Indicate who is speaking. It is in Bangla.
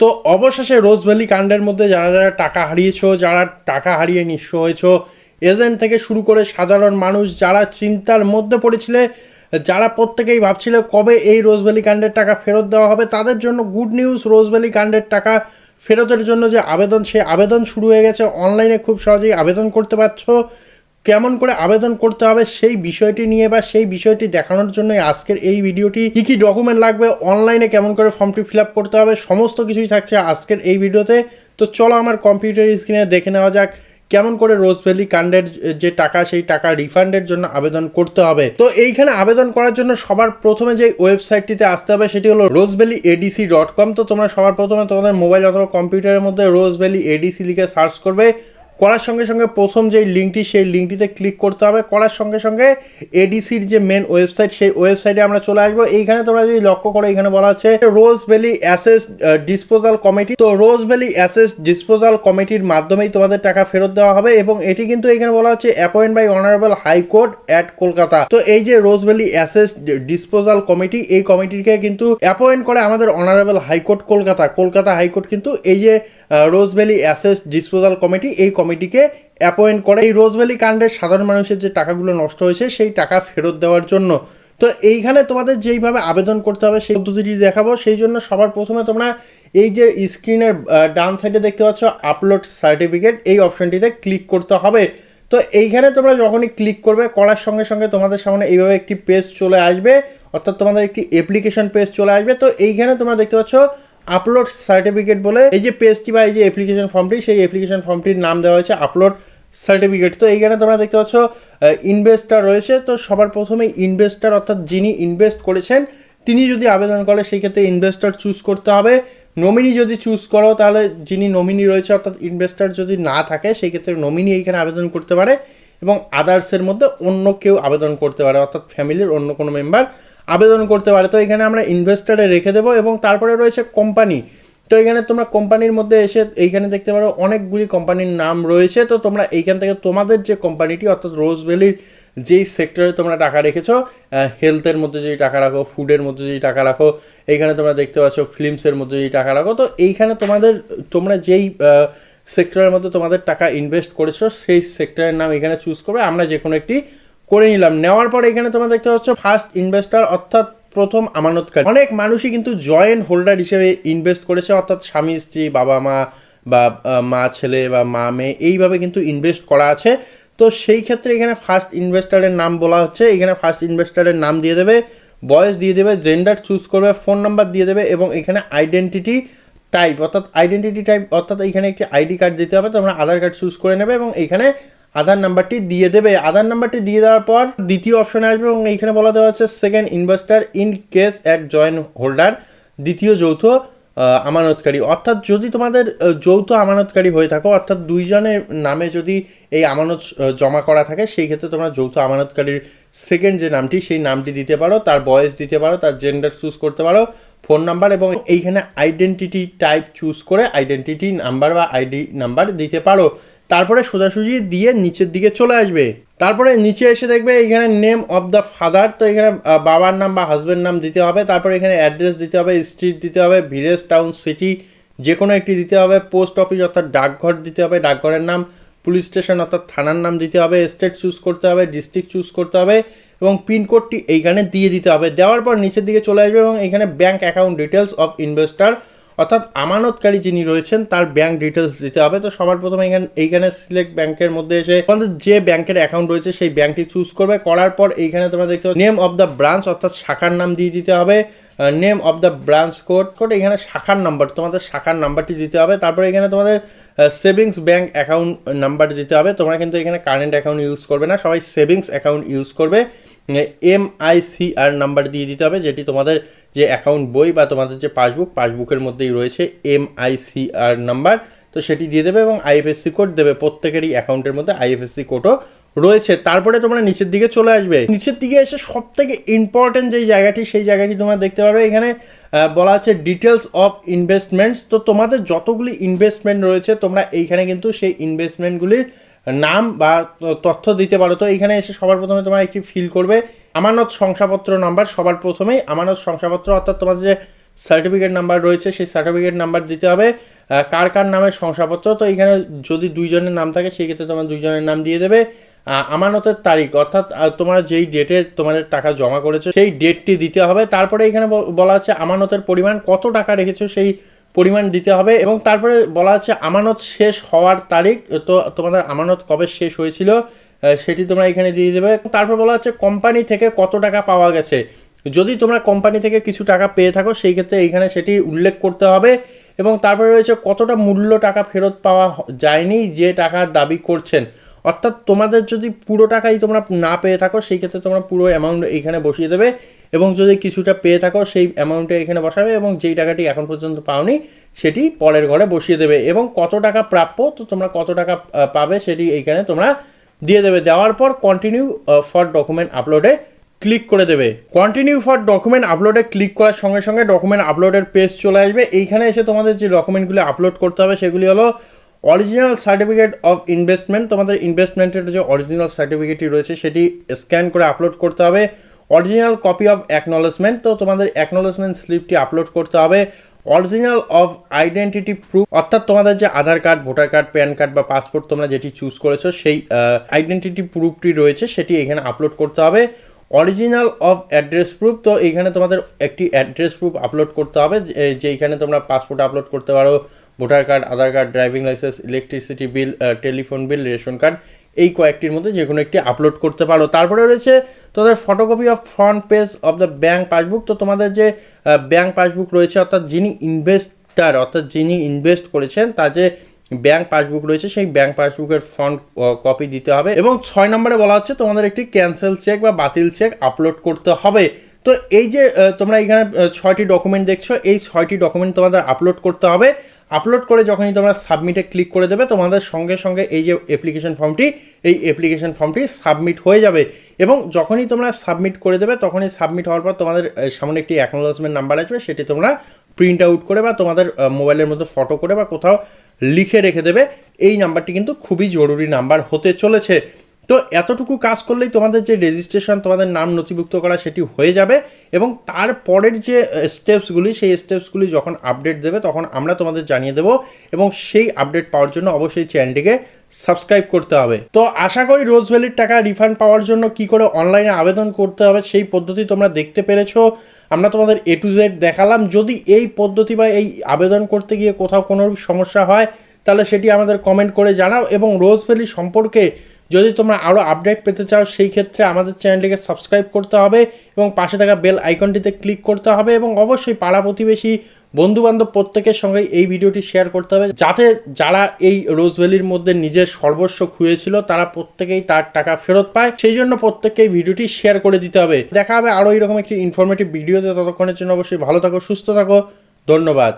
Speaker 1: তো অবশেষে রোজ ভ্যালি কাণ্ডের মধ্যে যারা যারা টাকা হারিয়েছো, যারা টাকা হারিয়ে নিঃস্ব হয়েছো, এজেন্ট থেকে শুরু করে সাধারণ মানুষ যারা চিন্তার মধ্যে পড়েছিলে, যারা প্রত্যেকেই ভাবছিল কবে এই রোজ ভ্যালি কাণ্ডের টাকা ফেরত দেওয়া হবে, তাদের জন্য গুড নিউজ, রোজ ভ্যালি কাণ্ডের টাকা ফেরতের জন্য যে আবেদন সেই আবেদন শুরু হয়ে গেছে। অনলাইনে খুব সহজেই আবেদন করতে পারছ। কেমন করে আবেদন করতে হবে সেই বিষয়টি নিয়ে বা সেই বিষয়টি দেখানোর জন্য আজকের এই ভিডিওটি। কী কী ডকুমেন্ট লাগবে অনলাইনে কেমন করে ফর্মটি ফিল আপ করতে হবে, সমস্ত কিছুই থাকছে আজকের এই ভিডিওতে। তো চলো আমার কম্পিউটার স্ক্রিনে দেখে নেওয়া যাক, কেমন করে রোজ ভ্যালি কাণ্ডের যে টাকা, সেই টাকা রিফান্ডের জন্য আবেদন করতে হবে। তো এইখানে আবেদন করার জন্য সবার প্রথমে যে ওয়েবসাইটটিতে আসতে হবে, সেটি হলো Rose Valley ADC dot com তো তোমরা সবার প্রথমে তোমাদের মোবাইল অথবা কম্পিউটারের মধ্যে রোজ ভ্যালি এডিসি লিখে সার্চ করবে। করার সঙ্গে সঙ্গে প্রথম যেই লিঙ্কটি, সেই লিঙ্কটিতে ক্লিক করতে হবে। করার সঙ্গে সঙ্গে এডিসির যে মেন ওয়েবসাইট সেই ওয়েবসাইটে আমরা চলে আসব। এইখানে তোমরা যদি লক্ষ্য করো, এখানে বলা হচ্ছে রোজ ভ্যালি অ্যাসেস ডিসপোজাল কমিটি তো রোজ ভ্যালি অ্যাসেস ডিসপোজাল কমিটির মাধ্যমেই তোমাদের টাকা ফেরত দেওয়া হবে এবং এটি কিন্তু এখানে বলা হচ্ছে appoint by honourable high court at Kolkata তো এই যে রোজ ভ্যালি অ্যাসেস ডিসপোজাল কমিটি এই কমিটিকে কিন্তু অ্যাপয়েন্ট করে আমাদের honourable high court Kolkata Kolkata high court কিন্তু এই যে রোজ ভ্যালি অ্যাসেস ডিসপোজাল কমিটি এই কমিটিকে অ্যাপয়েন্ট করে এই রোজ ভ্যালি কাণ্ডের সাধারণ মানুষের যে টাকাগুলো নষ্ট হয়েছে, সেই টাকা ফেরত দেওয়ার জন্য। তো এইখানে তোমাদের যেইভাবে আবেদন করতে হবে, সেই পদ্ধতিটি দেখাবো। সেই জন্য সবার প্রথমে তোমরা এই যে স্ক্রিনের ডান সাইডে দেখতে পাচ্ছ আপলোড সার্টিফিকেট এই অপশনটিতে ক্লিক করতে হবে। তো এইখানে তোমরা যখনই ক্লিক করবে, করার সঙ্গে সঙ্গে তোমাদের সামনে এইভাবে একটি পেজ চলে আসবে, অর্থাৎ তোমাদের একটি অ্যাপ্লিকেশন পেজ চলে আসবে। তো এইখানে তোমরা দেখতে পাচ্ছ আপলোড সার্টিফিকেট বলে এই যে পেজটি বা এই যে অ্যাপ্লিকেশন ফর্মটি সেই অ্যাপ্লিকেশন ফর্মটির নাম দেওয়া হয়েছে আপলোড সার্টিফিকেট তো এইখানে তোমরা দেখতে পাচ্ছ ইনভেস্টার রয়েছে। তো সবার প্রথমে ইনভেস্টার অর্থাৎ যিনি ইনভেস্ট করেছেন, তিনি যদি আবেদন করে, সেক্ষেত্রে ইনভেস্টার চুজ করতে হবে। নমিনি যদি চুজ করো, তাহলে যিনি নমিনি রয়েছে, অর্থাৎ ইনভেস্টার যদি না থাকে সেই ক্ষেত্রে নমিনি এইখানে আবেদন করতে পারে। এবং আদার্সের মধ্যে অন্য কেউ আবেদন করতে পারে, অর্থাৎ ফ্যামিলির অন্য কোনো মেম্বার আবেদন করতে পারে। তো এখানে আমরা ইনভেস্টারে রেখে দেবো এবং তারপরে রয়েছে কোম্পানি তো এখানে তোমরা কোম্পানির মধ্যে এসে এইখানে দেখতে পারো অনেকগুলি কোম্পানির নাম রয়েছে। তো তোমরা এইখান থেকে তোমাদের যে কোম্পানিটি অর্থাৎ রোজ ভ্যালির যেই সেক্টরে তোমরা টাকা রেখেছো হেলথের মধ্যে যদি টাকা রাখো ফুডের মধ্যে যদি টাকা রাখো, এইখানে তোমরা দেখতে পাচ্ছ ফিল্মসের মধ্যে যদি টাকা রাখো, তো এইখানে তোমাদের, তোমরা যেই সেক্টরের মধ্যে তোমাদের টাকা ইনভেস্ট করেছ, সেই সেক্টরের নাম এখানে চুজ করবে। আমরা যে কোনো একটি করে নিলাম। নেওয়ার পর এখানে তোমরা দেখতে পাচ্ছ ফার্স্ট ইনভেস্টার অর্থাৎ প্রথম আমানতকারী। অনেক মানুষই কিন্তু জয়েন্ট হোল্ডার হিসেবে ইনভেস্ট করেছে, অর্থাৎ স্বামী, স্ত্রী, বাবা মা বা মা, ছেলে বা মা, মেয়ে, এইভাবে কিন্তু ইনভেস্ট করা আছে। তো সেই ক্ষেত্রে এখানে ফার্স্ট ইনভেস্টারের নাম বলা হচ্ছে। এখানে ফার্স্ট ইনভেস্টারের নাম দিয়ে দেবে, বয়স দিয়ে দেবে জেন্ডার চুজ করবে ফোন নাম্বার দিয়ে দেবে এবং এখানে আইডেন্টিটি টাইপ অর্থাৎ আইডেন্টিটি টাইপ অর্থাৎ এখানে একটি আইডি কার্ড দিতে হবে, তোমরা আধার কার্ড চুজ করে নেবে এবং এইখানে আধার নাম্বারটি দিয়ে দেবে। আধার নাম্বারটি দিয়ে দেওয়ার পর দ্বিতীয় অপশনে আসবে এবং এইখানে বলা দেওয়া হচ্ছে second investor in case at joint holder দ্বিতীয় যৌথ আমানতকারী। অর্থাৎ যদি তোমাদের যৌথ আমানতকারী হয়ে থাকো, অর্থাৎ দুইজনের নামে যদি এই আমানত জমা করা থাকে, সেই ক্ষেত্রে তোমরা যৌথ আমানতকারীর সেকেন্ড যে নামটি, সেই নামটি দিতে পারো, তার বয়স দিতে পারো, তার জেন্ডার চুজ করতে পারো ফোন নাম্বার এবং এইখানে আইডেন্টিটি টাইপ চুজ করে আইডেন্টিটি নাম্বার বা আইডি নাম্বার দিতে পারো। তারপরে সোজাসুজি দিয়ে নিচের দিকে চলে আসবে। তারপরে নিচে এসে দেখবে এখানে নেম অফ দ্য ফাদার তো এখানে বাবার নাম বা হাজব্যান্ড নাম দিতে হবে। তারপরে এখানে অ্যাড্রেস দিতে হবে স্ট্রিট দিতে হবে ভিলেজ টাউন সিটি যে কোনো একটি দিতে হবে। পোস্ট অফিস অর্থাৎ ডাকঘর দিতে হবে, ডাকঘরের নাম। পুলিশ স্টেশন অর্থাৎ থানার নাম দিতে হবে স্টেট চুজ করতে হবে ডিস্ট্রিক্ট চুজ করতে হবে এবং পিনকোডটি এইখানে দিয়ে দিতে হবে। দেওয়ার পর নিচের দিকে চলে আসবে এবং এখানে bank account details of investor অর্থাৎ আমানতকারী যিনি রয়েছেন, তার ব্যাংক ডিটেলস দিতে হবে। তো সবার প্রথমে এখানে, এইখানে সিলেক্ট ব্যাংকের মধ্যে এসে তোমাদের যে ব্যাংকের অ্যাকাউন্ট রয়েছে, সেই ব্যাংকটি চুজ করবে। করার পর এইখানে তোমরা দেখতে নেম অফ দ্য ব্রাঞ্চ অর্থাৎ শাখার নাম দিয়ে দিতে হবে। Name of the branch code code এখানে শাখার নাম্বার তোমাদের শাখার নাম্বারটি দিতে হবে। তারপরে এখানে তোমাদের সেভিংস ব্যাংক অ্যাকাউন্ট নাম্বার দিতে হবে। তোমরা কিন্তু এখানে কারেন্ট অ্যাকাউন্ট ইউজ করবে না, সবাই সেভিংস অ্যাকাউন্ট ইউজ করবে। M I C R number দিয়ে দিতে হবে, যেটি তোমাদের যে অ্যাকাউন্ট বই বা তোমাদের যে পাসবুক পাসবুকের মধ্যেই রয়েছে M I C R number তো সেটি দিয়ে দেবে এবং আইএফএসসি কোড দেবে, প্রত্যেকেরই অ্যাকাউন্টের মধ্যে আইএফএসসি কোডও রয়েছে। তারপরে তোমরা নিচের দিকে চলে আসবে। নিচের দিকে এসে সব থেকে ইম্পর্টেন্ট যেই জায়গাটি, সেই জায়গাটি তোমরা দেখতে পারবে। এখানে বলা আছে ডিটেলস অফ ইনভেস্টমেন্টস তো তোমাদের যতগুলি ইনভেস্টমেন্ট রয়েছে, তোমরা এইখানে কিন্তু সেই ইনভেস্টমেন্টগুলির নাম বা তথ্য দিতে পারো। তো এইখানে এসে সবার প্রথমে তোমার একটি ফিল করবে। আমানত শংসাপত্র নাম্বার সবার প্রথমেই। আমানত শংসাপত্র অর্থাৎ তোমার যে সার্টিফিকেট নাম্বার রয়েছে, সেই সার্টিফিকেট নাম্বার দিতে হবে। কার কার নামের শংসাপত্র? তো এখানে যদি দুইজনের নাম থাকে, সেই ক্ষেত্রে তোমার দুইজনের নাম দিয়ে দেবে। আমানতের তারিখ অর্থাৎ তোমরা যেই ডেটে তোমাদের টাকা জমা করেছ, সেই ডেটটি দিতে হবে। তারপরে এখানে বলা আছে, আমানতের পরিমাণ কত টাকা রেখেছো, সেই পরিমাণ দিতে হবে এবং তারপরে বলা আছে আমানত শেষ হওয়ার তারিখ। তো তোমাদের আমানত কবে শেষ হয়েছিল সেটি তোমরা এখানে দিয়ে দেবে। তারপর বলা হচ্ছে কোম্পানি থেকে কত টাকা পাওয়া গেছে। যদি তোমরা কোম্পানি থেকে কিছু টাকা পেয়ে থাকো, সেই ক্ষেত্রে এইখানে সেটি উল্লেখ করতে হবে। এবং তারপরে রয়েছে কতটা মূল্য টাকা ফেরত পাওয়া যায়নি, যে টাকা দাবি করছেন। অর্থাৎ তোমাদের যদি পুরো টাকাই তোমরা না পেয়ে থাকো, সেই ক্ষেত্রে তোমরা পুরো অ্যামাউন্ট এইখানে বসিয়ে দেবে। এবং যদি কিছুটা পেয়ে থাকো, সেই অ্যামাউন্টে এখানে বসাবে এবং যেই টাকাটি এখন পর্যন্ত পাওনি, সেটি পরের ঘরে বসিয়ে দেবে এবং কত টাকা প্রাপ্য, তো তোমরা কত টাকা পাবে সেটি এইখানে তোমরা দিয়ে দেবে। দেওয়ার পর কন্টিনিউ ফর ডকুমেন্ট আপলোডে ক্লিক করে দেবে। কন্টিনিউ ফর ডকুমেন্ট আপলোডে ক্লিক করার সঙ্গে সঙ্গে ডকুমেন্ট আপলোডের পেজ চলে আসবে। এইখানে এসে তোমাদের যে ডকুমেন্টগুলি আপলোড করতে হবে, সেগুলি হলো অরিজিনাল সার্টিফিকেট অফ ইনভেস্টমেন্ট তোমাদের ইনভেস্টমেন্টের যে অরিজিনাল সার্টিফিকেটটি রয়েছে, সেটি স্ক্যান করে আপলোড করতে হবে। অরিজিনাল কপি অফ অ্যাকনলেজমেন্ট তো তোমাদের অ্যাকনলেজমেন্ট স্লিপটি আপলোড করতে হবে। অরিজিনাল অফ আইডেন্টিটি প্রুফ অর্থাৎ তোমাদের যে Aadhaar card, voter card, PAN card বা পাসপোর্ট তোমরা যেটি চুজ করেছ, সেই আইডেন্টিটি প্রুফটি রয়েছে, সেটি এখানে আপলোড করতে হবে। অরিজিনাল অফ অ্যাড্রেস প্রুফ তো এইখানে তোমাদের একটি অ্যাড্রেস প্রুফ আপলোড করতে হবে, যে- যেইখানে তোমরা পাসপোর্ট আপলোড করতে পারো voter card, Aadhaar card, driving licence electricity bill telephone bill ration card, এই কয়েকটির মধ্যে যে কোনো একটি আপলোড করতে পারো। তারপরে রয়েছে তোমাদের photocopy of front page of the bank passbook তো তোমাদের যে ব্যাঙ্ক পাসবুক রয়েছে, অর্থাৎ যিনি ইনভেস্টার অর্থাৎ যিনি ইনভেস্ট করেছেন, তার যে ব্যাঙ্ক পাসবুক রয়েছে, সেই ব্যাঙ্ক পাসবুকের ফ্রন্ট কপি দিতে হবে। এবং ছয় নম্বরে বলা হচ্ছে, তোমাদের একটি ক্যান্সেল চেক বা বাতিল চেক আপলোড করতে হবে। তো এই যে তোমরা এখানে ছয়টি ডকুমেন্ট দেখছ, এই ছয়টি ডকুমেন্ট তোমাদের আপলোড করতে হবে। আপলোড করে যখনই তোমরা সাবমিটে ক্লিক করে দেবে, তোমাদের সঙ্গে সঙ্গে এই যে অ্যাপ্লিকেশন ফর্মটি এই অ্যাপ্লিকেশন ফর্মটি সাবমিট হয়ে যাবে। এবং যখনই তোমরা সাবমিট করে দেবে, তখনই সাবমিট হওয়ার পর তোমাদের সামনে একটি অ্যাকনোলজমেন্ট নাম্বার আসবে, সেটি তোমরা প্রিন্ট আউট করে বা তোমাদের মোবাইলের মধ্যে ফটো করে বা কোথাও লিখে রেখে দেবে। এই নাম্বারটি কিন্তু খুবই জরুরি নাম্বার হতে চলেছে। তো এতটুকু কাজ করলেই তোমাদের যে রেজিস্ট্রেশন তোমাদের নাম নথিভুক্ত করা সেটি হয়ে যাবে এবং তারপরের যে স্টেপসগুলি সেই স্টেপসগুলি যখন আপডেট দেবে তখন আমরা তোমাদের জানিয়ে দেবো এবং সেই আপডেট পাওয়ার জন্য অবশ্যই চ্যানেলটিকে সাবস্ক্রাইব করতে হবে। তো আশা করি রোজ ভ্যালির টাকা রিফান্ড পাওয়ার জন্য কি করে অনলাইনে আবেদন করতে হবে সেই পদ্ধতি তোমরা দেখতে পেরেছ। আমরা তোমাদের এ টু জেড দেখালাম। যদি এই পদ্ধতি বা এই আবেদন করতে গিয়ে কোথাও কোনো সমস্যা হয়, তাহলে সেটি আমাদের কমেন্ট করে জানাও এবং রোজ ভ্যালি সম্পর্কে যদি তোমরা আরও আপডেট পেতে চাও, সেই ক্ষেত্রে আমাদের চ্যানেলটিকে সাবস্ক্রাইব করতে হবে এবং পাশে থাকা বেল আইকনটিতে ক্লিক করতে হবে এবং অবশ্যই পাড়া প্রতিবেশী, বন্ধুবান্ধব প্রত্যেকের সঙ্গে এই ভিডিওটি শেয়ার করতে হবে। যাতে যারা এই রোজভ্যালির মধ্যে নিজের সর্বস্ব খুঁয়েছিল তারা প্রত্যেকেই তার টাকা ফেরত পায়। সেই জন্য প্রত্যেককে এই ভিডিওটি শেয়ার করে দিতে হবে। দেখা হবে আরও এরকম একটি ইনফরমেটিভ ভিডিওতে ততক্ষণের জন্য অবশ্যই ভালো থাকো, সুস্থ থাকো। ধন্যবাদ।